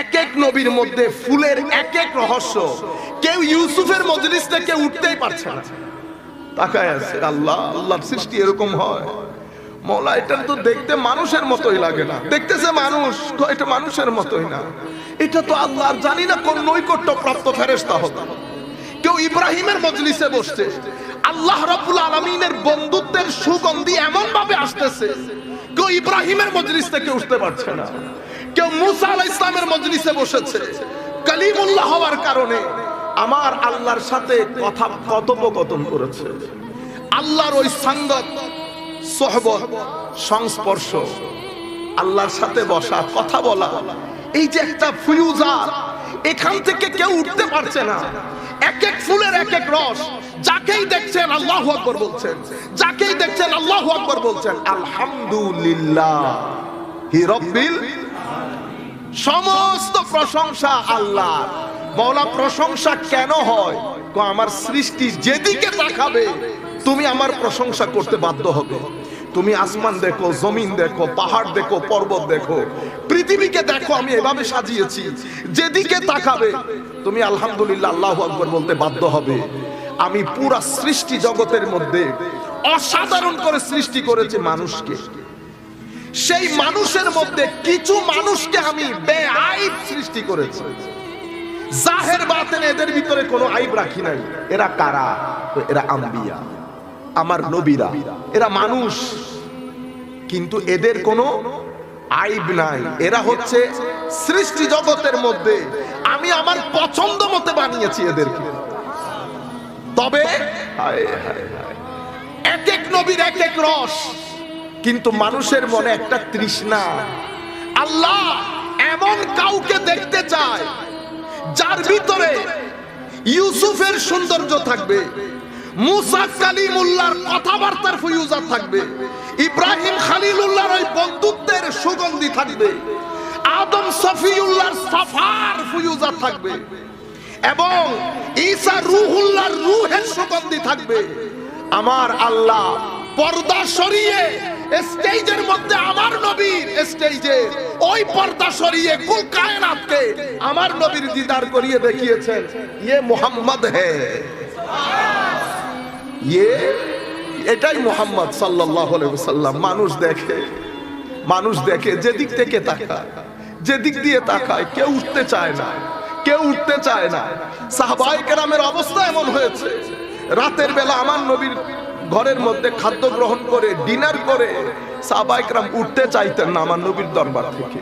এক এক নবীর মধ্যে ফুলের এক এক রহস্য। কেউ ইউসুফের মজলিস থেকে উঠতেই পারছে না। তাকায় আছে, আল্লাহ, আল্লাহর সৃষ্টি এরকম হয়। মৌলা, এটা তো দেখতে মানুষের মতোই লাগে না। দেখতেছে মানুষ এটা মানুষের মতোই না। এটা তো আল্লাহর জানি না কোন নৈকট্য প্রাপ্ত ফেরেস্তা হবে। কেউ ইব্রাহিমের মজলিসে বসছে। আল্লাহ রাব্বুল আলামিনের বন্ধুত্বের সুগন্ধি এমন ভাবে আসতেছে। কেউ ইব্রাহিমের মজলিস থেকে উঠতে পারছে না। কেউ মুসা আলাইহিস ইসলামের মজলিসে বসেছে। কালিমুল্লাহ হওয়ার কারণে আমার আল্লাহর সাথে কথা কথোপকথন করেছে। আল্লাহর ওই সঙ্গত সোহবত, সংস্পর্শ, আল্লাহর সাথে বসা, কথা বলা, এই যে একটা ফুয়ুজা এখান থেকে কেউ উঠতে পারছে না। এক এক ফুলের এক এক রস, যাকেই দেখছেন আল্লাহ আকবার বলছেন, যাকেই দেখছেন আল্লাহ আকবার বলছেন, আলহামদুলিল্লাহ, হি রব্বিল সমস্ত প্রশংসা আল্লাহ মৌলা প্রশংসা কেন হয়? আমার সৃষ্টি যেদিকে তাকাবে, তুমি আমার প্রশংসা করতে বাধ্য হবে। তুমি আসমান দেখো, জমিন দেখো, পাহাড় দেখো, পর্বত দেখো। পৃথিবীকে দেখো, আমি এভাবে সাজিয়েছি। যেদিকে তাকাবে, তুমি আলহামদুলিল্লাহ আল্লাহ আকবর বলতে বাধ্য হবে। আমি পুরা সৃষ্টি জগতের মধ্যে অসাধারণ করে সৃষ্টি করেছি মানুষকে। সেই মানুষের মধ্যে কিছু মানুষকে আমি বেআইব সৃষ্টি করেছি। জাহের বাতেন এদের ভিতরে কোনো আইব রাখি নাই। এরা কারা? এরা আম্বিয়া। আমার নবীরা। এরা মানুষ। কিন্তু এদের কোনো আইব নাই। এরা হচ্ছে সৃষ্টি জগতের মধ্যে আমি আমার পছন্দ মতে বানিয়েছি এদেরকে। তবে এক এক নবীর এক এক রস। কিন্তু মানুষের মনে একটা তৃষ্ণা। আল্লাহ এমন কাউকে দেখতে চায়, যার ভিতরে ইউসুফের সৌন্দর্য থাকবে, মুসা কথাবার্তার থাকবে, ইব্রাহিম ওই বন্ধুত্বের সুগন্ধি থাকবে, আদম সাফার ফুয়ুজা থাকবে এবং রুহুল্লাহর রুহের থাকবে। আমার আল্লাহ পর্দা সরিয়ে স্টেজের মধ্যে আমার নবীর স্টেজে ওই পর্দা সরিয়ে কুল কায়নাতকে আমার নবীর দিদার করিয়ে দেখিয়েছেন। ইয়ে মোহাম্মদ হে। ইয়ে এটাই মোহাম্মদ আলাইহি ওয়াসাল্লাম। মানুষ দেখে মানুষ দেখে, যেদিক থেকে তাকায়, যেদিক দিয়ে তাকায়, কেউ উঠতে চায় না, কেউ উঠতে চায় না। সাহাবাই কেরামের অবস্থা এমন হয়েছে। রাতের বেলা আমার নবীর ঘরের মধ্যে খাদ্য গ্রহণ করে ডিনার করে সাহাবাই কেরাম উঠতে চাইতেন না আমার নবীর দরবার থেকে।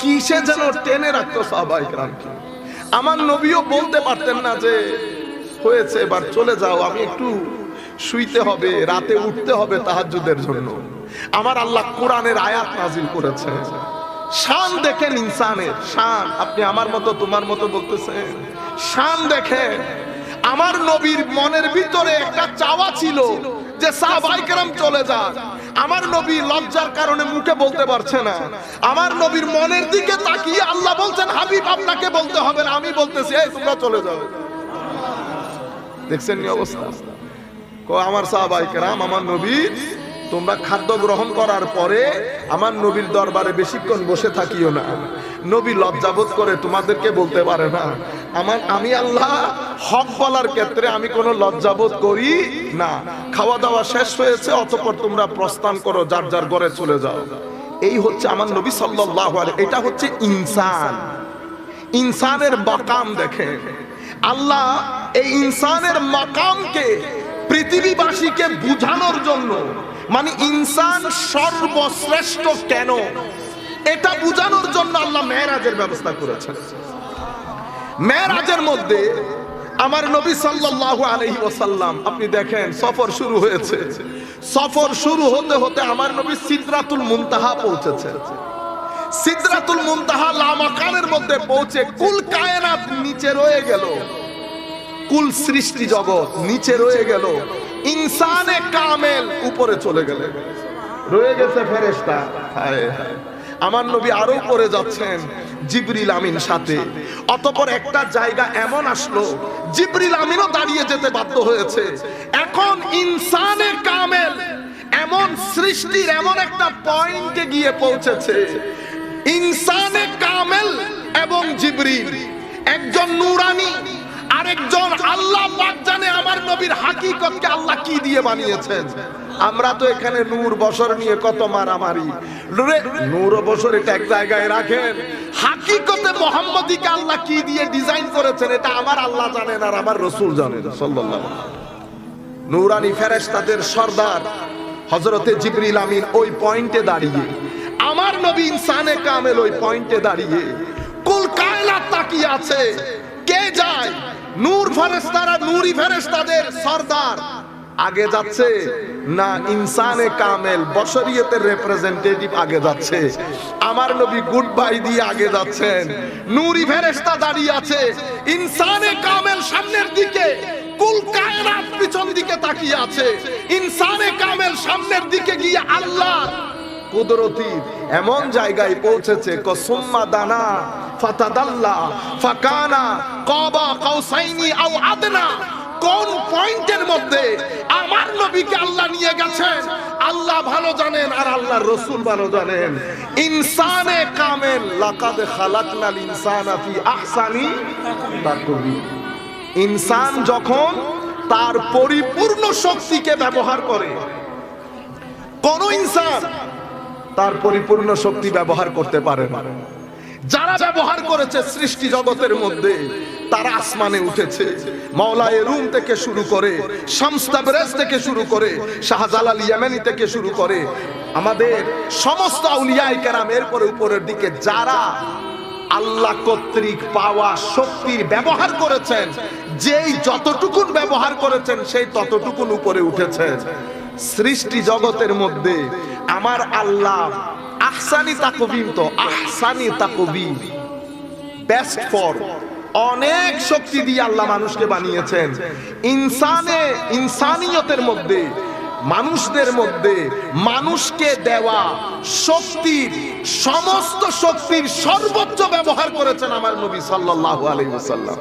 কিসে যেন টেনে রাখতো সাহাবাই কেরামকে আমার নবীও বলতে পারতেন না যে, হয়েছে, এবার চলে যাও, আমি একটু শুইতে হবে, রাতে উঠতে হবে তাহাজ্জুদের জন্য। আমার আল্লাহ কোরআনের আয়াত নাজিল করেছে শান দেখেন ইনসানের, শান, আপনি আমার মতো, তোমার মতো বলতেছেন। শান দেখেন। আমার নবীর মনের ভিতরে একটা চাওয়া ছিল যে সাহবাইকেরাম চলে যান আমার নবী লজ্জার কারণে মুখে বলতে পারছে না। আমার নবীর মনের দিকে তাকিয়ে আল্লাহ বলছেন, হাবিব, আপনাকে বলতে হবে না, আমি বলতেছি, এই, তোমরা চলে যাও। দেখছেন অবস্থা? আমার সাহবাইকেরাম, আমার নবীর তোমরা খাদ্য গ্রহণ করার পরে আমার নবীর দরবারে বেশিক্ষণ বসে থাকিও না। নবী লজ্জাবোধ করে তোমাদেরকে বলতে পারে না। আমার, আমি আল্লাহ হক বলার ক্ষেত্রে আমি কোনো লজ্জাবোধ করি না। খাওয়া দাওয়া শেষ হয়েছে, অতঃপর তোমরা প্রস্থান করো, যার যার ঘরে চলে যাও। এই হচ্ছে আমার নবী আলাইহি, এটা হচ্ছে ইনসান। ইনসানের মাকাম দেখেন আল্লাহ এই ইনসানের মাকামকে পৃথিবীবাসীকে বুঝানোর জন্য মানে ইনসান সর্বশ্রেষ্ঠ কেন? এটা বুঝানোর জন্য আল্লাহ মেহরাজের ব্যবস্থা করেছেন। মেহরাজের মধ্যে আমার নবী সাল্লাল্লাহু আলাইহি ওয়াসাল্লাম, আপনি দেখেন, সফর শুরু হয়েছে। সফর শুরু হতে হতে আমার নবী সিদরাতুল মুনতাহা পৌঁছেছে। সিদরাতুল মুনতাহা লামাকানের মধ্যে পৌঁছে কুল কায়নাত নিচে রয়ে গেল। কুল সৃষ্টি জগৎ নিচে রয়ে গেল। ইনসানে কামেল উপরে চলে গেলে। রয়ে গেছে হায় আমার নবী আরও পরে যাচ্ছেন, জিবরিল আমিন সাথে। অতপর একটা জায়গা এমন আসলো, জিবরিল আমিনও দাঁড়িয়ে যেতে বাধ্য হয়েছে। এখন ইনসানে কামেল, এমন সৃষ্টির এমন একটা পয়েন্টে গিয়ে পৌঁছেছে। ইনসানে কামেল এবং জিবরিল, একজন নুরানি। আরেকজন আল্লাহ পাক জানে আমার নবীর হাকিকতকে আল্লাহ কি দিয়ে বানিয়েছেন। আমরা তো এখানে নূর বসর নিয়ে কত মারামারি। নূর ও বসর এটা এক জায়গায় রাখেন। হাকিকতে মোহাম্মদীকে আল্লাহ কি দিয়ে ডিজাইন করেছেন, এটা আমার আল্লাহ জানেন আর আমার রসুল জানেন, সাল্লাল্লাহু নুরানি ফেরেশতাদের সর্দার, হযরতে জিবরিল আমিন ওই পয়েন্টে দাঁড়িয়ে, আমার নবী ইনসানে কামেল ওই পয়েন্টে দাঁড়িয়ে, কুল কায়নাত তাকিয়ে আছে, কে যায়? নূর ফেরেশতারা, নূরি ফেরেশতাদের সর্দার। আগে যাচ্ছে না ইনসানে কামেল, বশরিয়তের রিপ্রেজেন্টেটিভ আগে যাচ্ছে। আমার নবী গুড বাই দিয়ে আগে যাচ্ছেন। নূরি ফেরেশতা দাঁড়িয়ে আছে। ইনসানে কামেল সামনের দিকে, কুল কায়নাত পিছন দিকে তাকিয়ে আছে। ইনসানে কামেল সামনের দিকে গিয়ে আল্লাহ কুদরতি, এমন জায়গায় পৌঁছেছে, কসুম্মা দানা, ফাতাদাল্লা, ফাকানা, কাবা কাউসাইনি আও আদনা। কোন পয়েন্টের মধ্যে আমার নবীকে আল্লাহ নিয়ে গেছেন? আল্লাহ ভালো জানেন আর আল্লাহ রসুল ভালো জানেন। ইনসানে কামেল, লাকাদ খালাকনাল ইনসানা ফি আহসানি তাকবীর। ইনসান যখন তার পরিপূর্ণ শক্তিকে ব্যবহার করে, কোন ইনসান তার পরিপূর্ণ শক্তি ব্যবহার করতে পারে না। যারা ব্যবহার করেছে সৃষ্টি জগতের মধ্যে, তারা আসমানে উঠেছে। মাওলায়ে রুম থেকে শুরু করে শামস্তাবরেজ থেকে শুরু করে, শাহজালাল ইয়ামানি থেকে শুরু করে, আমাদের সমস্ত আউলিয়ায়ে কেরাম, এরপরে উপরের দিকে যারা আল্লাহ কর্তৃক পাওয়া শক্তির ব্যবহার করেছেন, যেই যতটুকুন ব্যবহার করেছেন, সেই ততটুকুন উপরে উঠেছেন সৃষ্টি জগতের মধ্যে আমার আল্লাহ আহসানি তাকবিম তো, আহসানি তাকবিম। বেস্ট ফর অনেক শক্তি দিয়ে আল্লাহ মানুষকে বানিয়েছেন। ইনসানে, ইনসানিয়তের মধ্যে, মানুষদের মধ্যে মানুষকে দেওয়া শক্তির, সমস্ত শক্তির সর্বোচ্চ ব্যবহার করেছেন আমার নবী সাল্লাল্লাহু আলাইহি ওয়াসাল্লাম।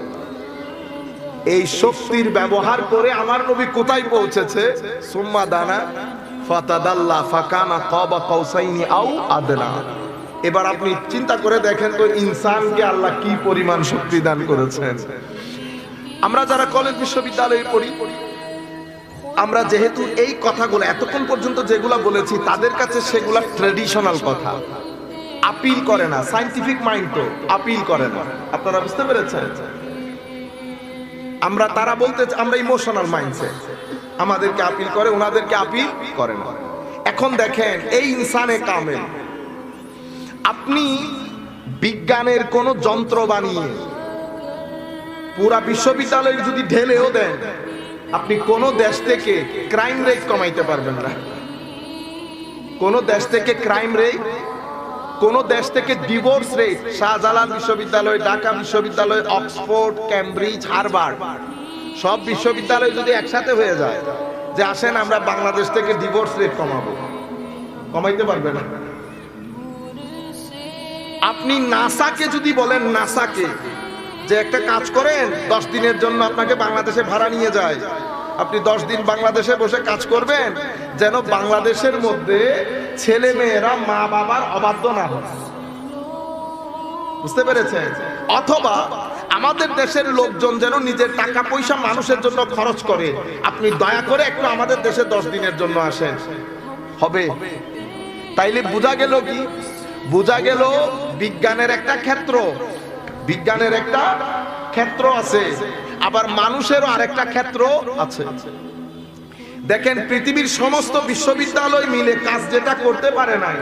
এই শক্তির ব্যবহার করে আমার নবী কোথায় পৌঁছেছে? সুম্মা দানা। ফাতাদাল্লা ফাকানা কাবা কাউসাইনি আও আদনা। এবার আপনি চিন্তা করে দেখেন তো ইনসানকে আল্লাহ কি পরিমাণ শক্তি দান করেছেন। আমরা যারা কলেজ বিশ্ববিদ্যালয়ে পড়ি, আমরা যেহেতু এই কথাগুলো এতক্ষণ পর্যন্ত যেগুলা বলেছি, তাদের কাছে সেগুলা ট্রেডিশনাল কথা। আপিল করে না সাইন্টিফিক মাইন্ড তো, আপিল করে না। আপনারা বুঝতে পেরেছেন? আমরা তারা বলতে, আমরা ইমোশনাল মাইন্ডসেট আমাদেরকে আপিল করে ওনাদেরকে আপিল করে না। এখন দেখেন, এই ইনসানে কামেল। আপনি বিজ্ঞানের কোন যন্ত্র বানিয়ে পুরা বিশ্ববিদ্যালয়ে যদি ঢেলেও দেন, আপনি কোন দেশ থেকে ক্রাইম রেট কমাইতে পারবেন না। কোন দেশ থেকে ক্রাইম রেট কোন দেশ থেকে ডিভোর্স রেট শাহজালাল বিশ্ববিদ্যালয়, ঢাকা বিশ্ববিদ্যালয়, অক্সফোর্ড ক্যামব্রিজ হারবার্ড সব বিশ্ববিদ্যালয় যদি একসাথে হয়ে যায়, যে আসেন আমরা বাংলাদেশ থেকে ডিভোর্স রেট কমাবো। কমাইতে পারবে না। আপনি নাসাকে যদি বলেন, নাসাকে, যে একটা কাজ করেন, দশ দিনের জন্য আপনাকে বাংলাদেশে ভাড়া নিয়ে যায়। আপনি দশ দিন বাংলাদেশে বসে কাজ করবেন, যেন বাংলাদেশের মধ্যে ছেলে মেয়েরা মা বাবার অবাধ্য না হয়। বুঝতে পেরেছেন? অথবা আমাদের দেশের লোকজন যেন নিজের টাকা পয়সা মানুষের জন্য খরচ করে। আপনি দয়া করে একটু আমাদের দেশে দশ দিনের জন্য আসেন। হবে। তাইলে বোঝা গেল কি? বোঝা গেল বিজ্ঞানের একটা ক্ষেত্র। বিজ্ঞানের একটা ক্ষেত্র আছে। আবার মানুষেরও আরেকটা ক্ষেত্র আছে। দেখেন, পৃথিবীর সমস্ত বিশ্ববিদ্যালয় মিলে কাজ যেটা করতে পারে নাই,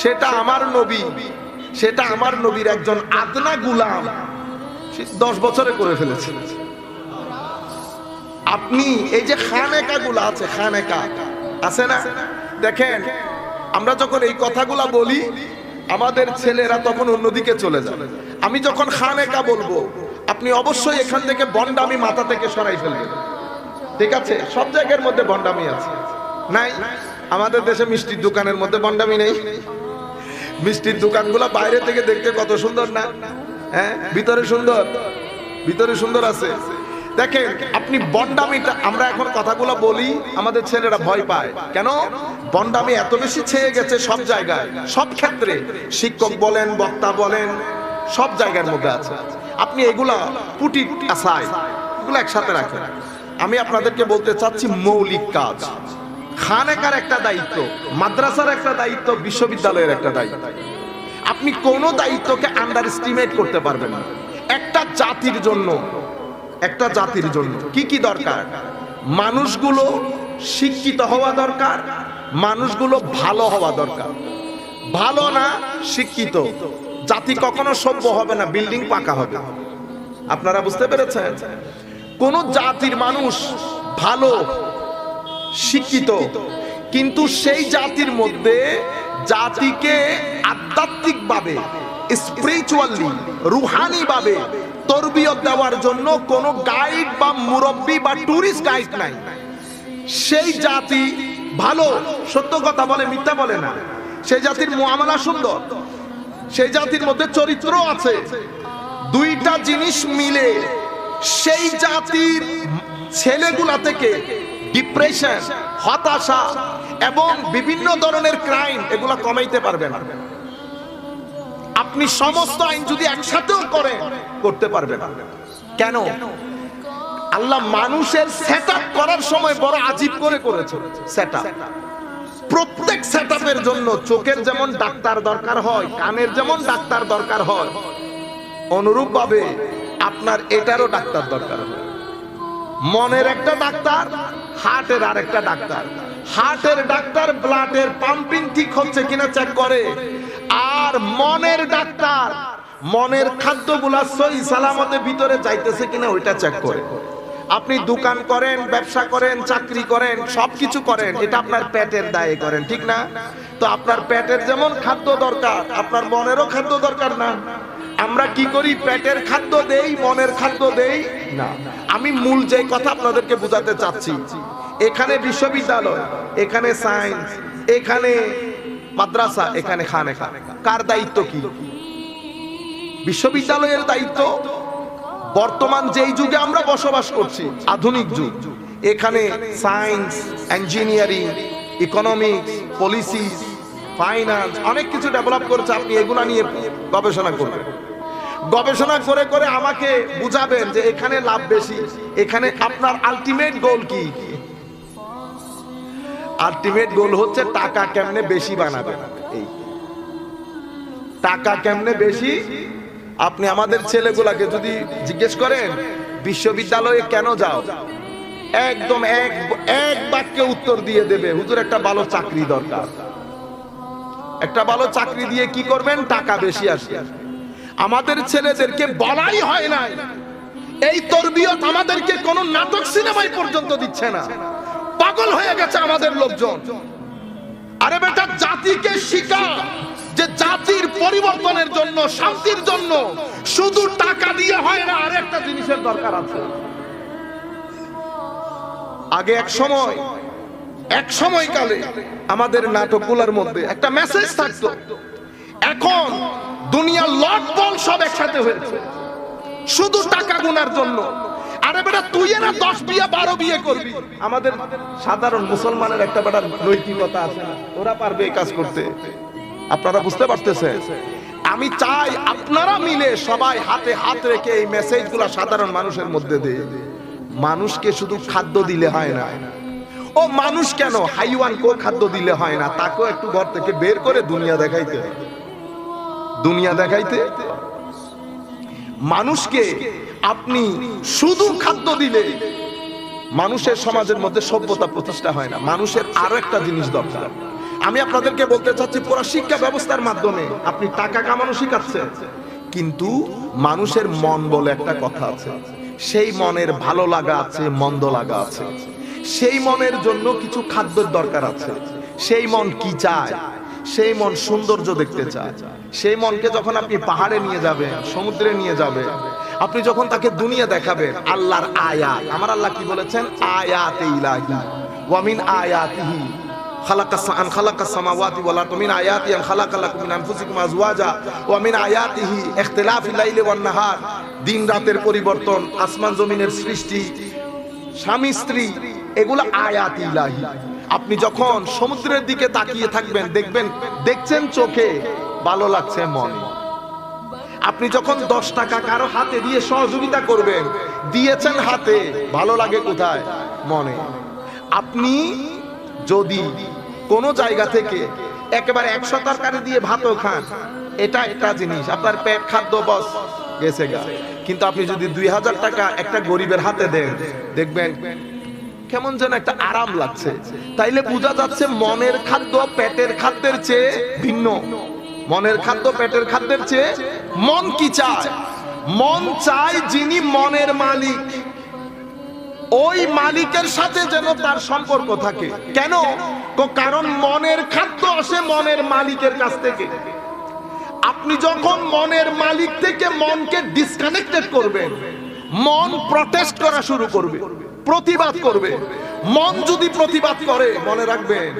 সেটা আমার নবী, সেটা আমার নবীর একজন আদনা গুলাম। দশ বছরে করে ফেলেছে। আপনি এই যে খানেকা গুলা আছে, খানেকা, আছে না? দেখেন, আমরা যখন এই কথাগুলা বলি, আমাদের ছেলেরা তখন অন্যদিকে চলে যায়। আমি যখন খানেকা বলব, আপনি অবশ্যই এখান থেকে বন্ডামি মাথা থেকে সরাই ফেলবেন। ঠিক আছে? সব জায়গার মধ্যে বন্ডামি আছে। নাই? আমাদের দেশে মিষ্টির দোকানের মধ্যে বন্ডামি নেই। মিষ্টির দোকানগুলো বাইরে থেকে দেখতে কত সুন্দর না? হ্যাঁ? ভিতরে সুন্দর। ভিতরে সুন্দর আছে। দেখেন, আপনি বন্ডামিটা আমরা এখন কথাগুলো বলি, আমাদের ছেলেরা ভয় পায়। কেন? বন্ডামি এত বেশি ছেয়ে গেছে সব জায়গায়, সব ক্ষেত্রে। শিক্ষক বলেন, বক্তা বলেন, সব জায়গার মধ্যে আছে। আপনি এগুলা পুটি আসাই এগুলো একসাথে রাখেন। আমি আপনাদেরকে বলতে চাচ্ছি মৌলিক কাজ। খানেকার একটা দায়িত্ব, মাদ্রাসার একটা দায়িত্ব, বিশ্ববিদ্যালয়ের একটা দায়িত্ব। আপনি কোনো দায়িত্বকে আন্ডার এস্টিমেট করতে পারবেন না। একটা জাতির জন্য, একটা জাতির জন্য। কি কি দরকার? মানুষগুলো শিক্ষিত হওয়া দরকার, মানুষগুলো ভালো হওয়া দরকার। ভালো না শিক্ষিত। জাতি কখনো সভ্য হবে না, বিল্ডিং পাকা হবে। আপনারা বুঝতে পেরেছেন? কোন জাতির মানুষ ভালো, শিক্ষিত, কিন্তু সেই জাতির মধ্যে জাতিকে আধ্যাত্মিক ভাবে স্পিরিচুয়ালি রুহানি ভাবে তরবিয়ত দেওয়ার জন্য কোনো গাইড বা মুরব্বী বা টুরিস্ট গাইড নাই। সেই জাতি ভালো, সত্য কথা বলে, মিথ্যা বলে না। সেই জাতির মুআমালা সুন্দর। সেই জাতির মধ্যে চরিত্র আছে। দুইটা জিনিস মিলে সেই জাতির ছেলেগুলা থেকে ডিপ্রেশন হতাশা এবং বিভিন্ন ধরনের ক্রাইম এগুলা কমাইতে পারবে না। আপনি সমস্ত আইন যদি একসাথেও করেন করতে পারবে না। কেন? আল্লাহ মানুষের সেট করার সময় বড় আজীব করে করেছে। সেট প্রত্যেক সেট জন্য চোখের যেমন ডাক্তার দরকার হয়, কানের যেমন ডাক্তার দরকার হয় অনুরূপ ভাবে আপনার এটারও ডাক্তার দরকার হয়। মনের একটা ডাক্তার, হার্টের আর একটা ডাক্তার। হার্টের ডাক্তার, ব্লাডের পাম্পিং ঠিক হচ্ছে কিনা চেক করে। আর মনের ডাক্তার, মনের খাদ্যগুলা সই সালামতে ভিতরে যাইতেছে কিনা ওইটা চেক করে। আপনি দোকান করেন, ব্যবসা করেন, চাকরি করেন, সবকিছু করেন, এটা আপনার পেটের দায়ে করেন, ঠিক না? তো আপনার পেটের যেমন খাদ্য দরকার, আপনার মনেরও খাদ্য দরকার না। আমরা কি করি, পেটের খাদ্য দেই, মনের খাদ্য দেই? না। আমি মূল যে কথা আপনাদেরকে বোঝাতে চাচ্ছি এখানে বিশ্ববিদ্যালয়, এখানে সায়েন্স এখানে মাদ্রাসা, এখানে খানে খানে কার দায়িত্ব কি? বিশ্ববিদ্যালয়ের দায়িত্ব বর্তমান যেই যুগে আমরা বসবাস করছি, আধুনিক যুগ। এখানে science engineering economics policy finance অনেক কিছু ডেভেলপ করেছে আপনি এগুলা নিয়ে গবেষণা করবেন। গবেষণা করে করে আমাকে বুঝাবেন যে এখানে লাভ বেশি, এখানে আপনার আলটিমেট গোল কি? আলটিমেট গোল হচ্ছে টাকা কেমনে বেশি বানাবেন এই। টাকা কেমনে বেশি? আপনি আমাদের ছেলেগুলাকে যদি জিজ্ঞেস করেন, বিশ্ববিদ্যালয়ে কেন যাও? একদম এক এক বাক্যে উত্তর দিয়ে দেবে, হুজুর, একটা ভালো চাকরি দরকার। একটা ভালো চাকরি দিয়ে কি করবেন? টাকা বেশি আসবে। আমাদের ছেলেদেরকে বলাই হয় না এই তরবিয়ত আমাদেরকে কোন নাটক সিনেমায় পর্যন্ত দিচ্ছে না। পাগল হয়ে গেছে আমাদের লোকজন। আরে বেটা, জাতিকে শিখা যে জাতির পরিবর্তনের জন্য, শান্তির জন্য শুধু টাকা দিয়ে হয় না আর একটা জিনিসের দরকার আছে। আগে এক সময়, এক সময়কালে আমাদের নাটকগুলোর মধ্যে একটা মেসেজ থাকতো, এখন দুনিয়ার লট বল সব একসাথে হয়েছে। শুধু টাকা গুনার জন্য। আরে বেটা, তুই না দশ বিয়ে, বারো বিয়ে করবি। আমাদের সাধারণ মুসলমানের একটা বেটা নৈতিকতা আছে। ওরা পারবে এই কাজ করতে। আপনারা বুঝতে পারতেছেন? আমি চাই আপনারা মিলে সবাই হাতে হাত রেখে এই মেসেজগুলো সাধারণ মানুষের মধ্যে দেয় মানুষকে শুধু খাদ্য দিলে হয় না। ও মানুষ কেন? হাইওয়ান কো খাদ্য দিলে হয় না। তাকেও একটু ঘর থেকে বের করে দুনিয়া দেখাইতে। দুনিয়া দেখাইতে? মানুষকে আপনি শুধু খাদ্য দিলে মানুষের সমাজের মধ্যে সভ্যতা প্রতিষ্ঠা হয় না। মানুষের আরও একটা জিনিস দরকার। আমি আপনাদেরকে বলতে চাচ্ছি, পুরো শিক্ষা ব্যবস্থার মাধ্যমে আপনি টাকা কামানো শিখাচ্ছেন, কিন্তু মানুষের মন বলে একটা কথা আছে। সেই মনের ভালো লাগা আছে, মন্দ লাগা আছে। সেই মনের জন্য কিছু খাদ্যের দরকার আছে। সেই মন কি চায়? সেই মন সৌন্দর্য দেখতে চায়। সেই মনকে যখন আপনি পাহাড়ে নিয়ে যাবেন, সমুদ্রে নিয়ে যাবেন আপনি যখন তাকে দুনিয়া দেখাবেন, আল্লাহর আয়াত। আমার আল্লাহ কি বলেছেন? আয়াত ইলাহি। ওয়ামিন আয়াতিহি। খালাকাসান খালাকাসমাওয়াতি ওয়াল আরদ। মিন আয়াতি আন খালাকালাকুম মিন আনফুসিকুম আজওয়াজা। ওয়া মিন আয়াতিহি ইখতিলাফিল লাইলি ওয়ান নাহার। দিন রাতের পরিবর্তন, আসমান জমিনের সৃষ্টি, স্বামী, স্ত্রী, এগুলো আয়াত ইলাহি। আপনি যখন সমুদ্রের দিকে তাকিয়ে থাকবেন, দেখবেন, দেখছেন চোখে, ভালো লাগছে মনে। আপনি যখন দশ টাকা কারও হাতে দিয়ে সহযোগিতা করবেন, দিয়েছেন হাতে, ভালো লাগে কোথায়? মনে। আপনি যদি কোনো জায়গা থেকে একেবারে একশো তরকারি দিয়ে ভাতও খান, এটা একটা জিনিস। আপনার পেট খাদ্য, বস, গেছে গা। কিন্তু আপনি যদি দুই হাজার টাকা একটা গরিবের হাতে দেন, দেখবেন কেমন যেন একটা আরাম লাগছে। তাইলে বোঝা যাচ্ছে মনের খাদ্য, পেটের খাদ্যের চেয়ে ভিন্ন। মনের খাদ্য, পেটের খাদ্যের চেয়ে মন কি চায়? মন চায় যিনি মনের মালিক। ওই মালিকের সাথে যেন তার সম্পর্ক থাকে। কেন? কারণ মনের খাদ্য আসে মনের মালিকের কাছ থেকে। আপনি যখন মনের মালিক থেকে মনকে ডিসকানেক্টেড করবেন, মন প্রটেস্ট করা শুরু করবে, প্রতিবাদ করবে। মন যদি প্রতিবাদ করে, মনে রাখবেন,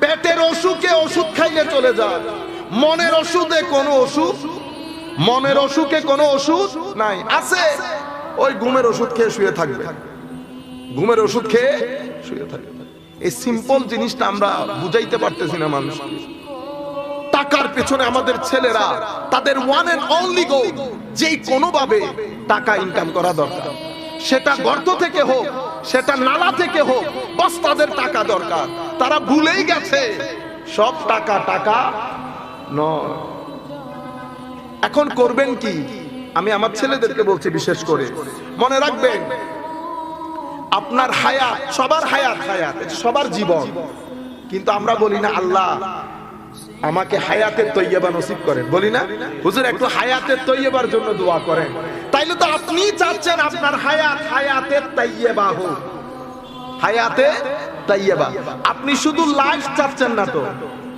পেটের অসুখে ওষুধ খাইলে চলে যায়। মনের ওষুধে কোনো ওষুধ মনের অসুখে কোনো ওষুধ নাই। আছে? ওই ঘুমের ওষুধ খেয়ে শুয়ে থাকবে। ঘুমের ওষুধ খেয়ে শুয়ে থাকবে। এই সিম্পল জিনিসটা আমরা বুঝাইতে পারতেছি না মানুষকে। টাকার পেছনে আমাদের ছেলেরা, তাদের ওয়ান এন্ড অনলি গোল যেই কোনোভাবে টাকা ইনকাম করা দরকার। সেটা গর্ত থেকে হোক, সেটা নালা থেকে হোক, বাস তাদের টাকা দরকার। তারা ভুলেই গেছে, সব টাকা টাকা নয়। এখন করবেন কি? আমি আমার ছেলেদেরকে বলছি বিশেষ করে। মনে রাখবেন, আপনার হায়াত, সবার হায়াত হায়াত সবার জীবন। কিন্তু আমরা বলি না, আল্লাহ আমাকে হায়াতের তৈয়বা নসিব করেন। বলি না, হুজুর, একটু হায়াতের তৈয়বার জন্য দোয়া করেন। তাইলে তো আপনি চাচ্ছেন আপনার হায়াত হায়াতের তৈয়বা হোক। হায়াতে তৈয়বা। আপনি শুধু লাইফ চাচ্ছেন না তো।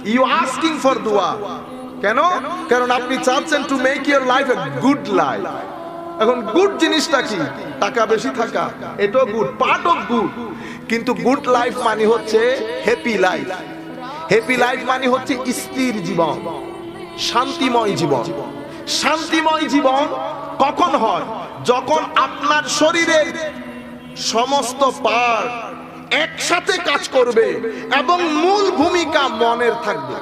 ইউ আস্কিং ফর দোয়া কেন? কারণ আপনি চাচ্ছেন to make your life a good life এখন গুড জিনিসটা কি? টাকা বেশি থাকা, এটাও গুড পার্ট অফ গুড কিন্তু গুড লাইফ মানে হচ্ছে হ্যাপি লাইফ হ্যাপি লাইফ মানে হচ্ছে স্থির জীবন, শান্তিময় জীবন। শান্তিময় জীবন কখন হয়? যখন আপনার শরীরের সমস্ত পার্ট একসাথে কাজ করবে এবং মূল ভূমিকা মনের থাকবে।